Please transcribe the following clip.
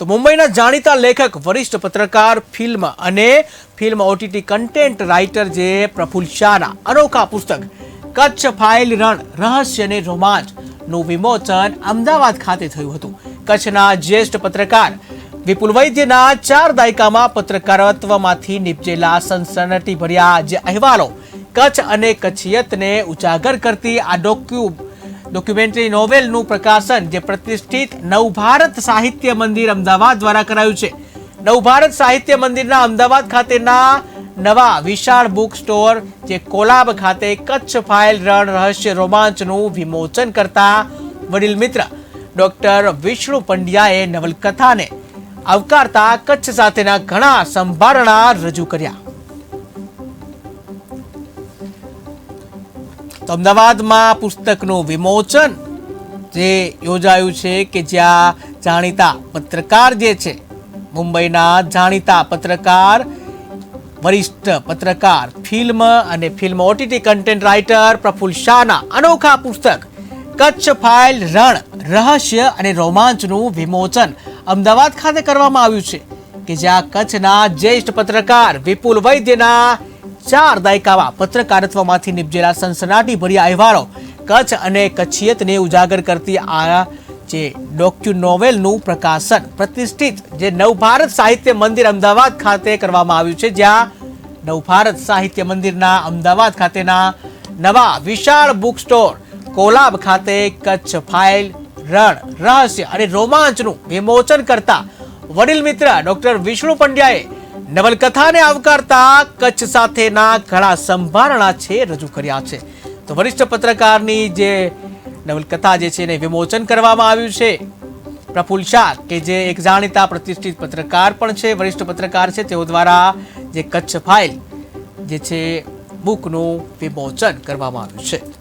તો મુંબઈના જાણીતા લેખક, વરિષ્ઠ પત્રકાર, ફિલ્મ અને ફિલ્મ ઓટીટી કન્ટેન્ટ રાઇટર જે પ્રફુલ્લ શાહના અનોખા પુસ્તક, કચ્છ ફાઇલ રણ, રહસ્ય અને રોમાંચનું વિમોચન અમદાવાદ ખાતે થયું હતું. કચ્છના જ્યેષ્ઠ પત્રકાર વિપુલ વૈદ્યના ચાર દાયકામાં પત્રકારત્વમાંથી નીપજેલા સનસનટી ભર્યા જે અહેવાલો કચ્છ અને કચ્છિયતને ઉજાગર કરતી આ ડોક્યુ ડોક્યુમેન્ટરી નોવેલનું પ્રકાશન જે પ્રતિષ્ઠિત નવભારત સાહિત્ય મંદિર અમદાવાદ દ્વારા કરાયું છે. નવભારત સાહિત્ય મંદિરના અમદાવાદ ખાતેના નવા વિશાળ બુક સ્ટોર જે કોલાબ ખાતે કચ્છ ફાઇલ રણ રહસ્ય રોમાંચનું વિમોચન કરતા વડીલ મિત્ર ડોક્ટર વિષ્ણુ પંડ્યાએ નવલકથાને આવકારતા કચ્છ સાથેના ઘણા સંભારણા રજૂ કર્યા. તો અમદાવાદમાં પુસ્તકનું વિમોચન જે યોજાયું છે કે જ્યાં જાણીતા પત્રકાર જે છે, મુંબઈના જાણીતા પત્રકાર, વરિષ્ઠ પત્રકાર, ફિલ્મ અને film OTT content writer Prafull શાહના અનોખા પુસ્તક, કચ્છ ફાઇલ રણ, રહસ્ય અને રોમાંચનું વિમોચન અમદાવાદ ખાતે કરવામાં આવ્યું છે કે જ્યાં કચ્છના જ્યેષ્ઠ પત્રકાર વિપુલ વૈદ્યના ચાર દાયકામાં પત્રકારત્વમાંથી નિપજેલા સનસનાટી ભર્યા અહેવાલો કચ્છ અને કચ્છિયતને ઉજાગર કરતી આ જે ડોક્યુ નોવેલનું પ્રકાશન પ્રતિષ્ઠિત જે નવભારત સાહિત્ય મંદિર અમદાવાદ ખાતે કરવામાં આવ્યું છે, જ્યાં નવભારત સાહિત્ય મંદિરના અમદાવાદ ખાતેના નવા વિશાળ બુક સ્ટોર કોલાબ ખાતે કચ્છ ફાઇલ રણ, રહસ્ય અને રોમાંચનું વિમોચન કરતા વડીલ મિત્ર ડોક્ટર વિષ્ણુ પંડ્યાએ નવલકથાને આવકારતા કચ્છ સાથેના ઘણા સંભારણા છે, રજૂ કર્યા છે. તો વરિષ્ઠ પત્રકારની જે નવલકથા જે છે એને વિમોચન કરવામાં આવ્યું છે. પ્રફુલ શાહ, કે જે એક જાણીતા પ્રતિષ્ઠિત પત્રકાર પણ છે, વરિષ્ઠ પત્રકાર છે, તેઓ દ્વારા જે કચ્છ ફાઇલ જે છે, બુકનું વિમોચન કરવામાં આવ્યું છે.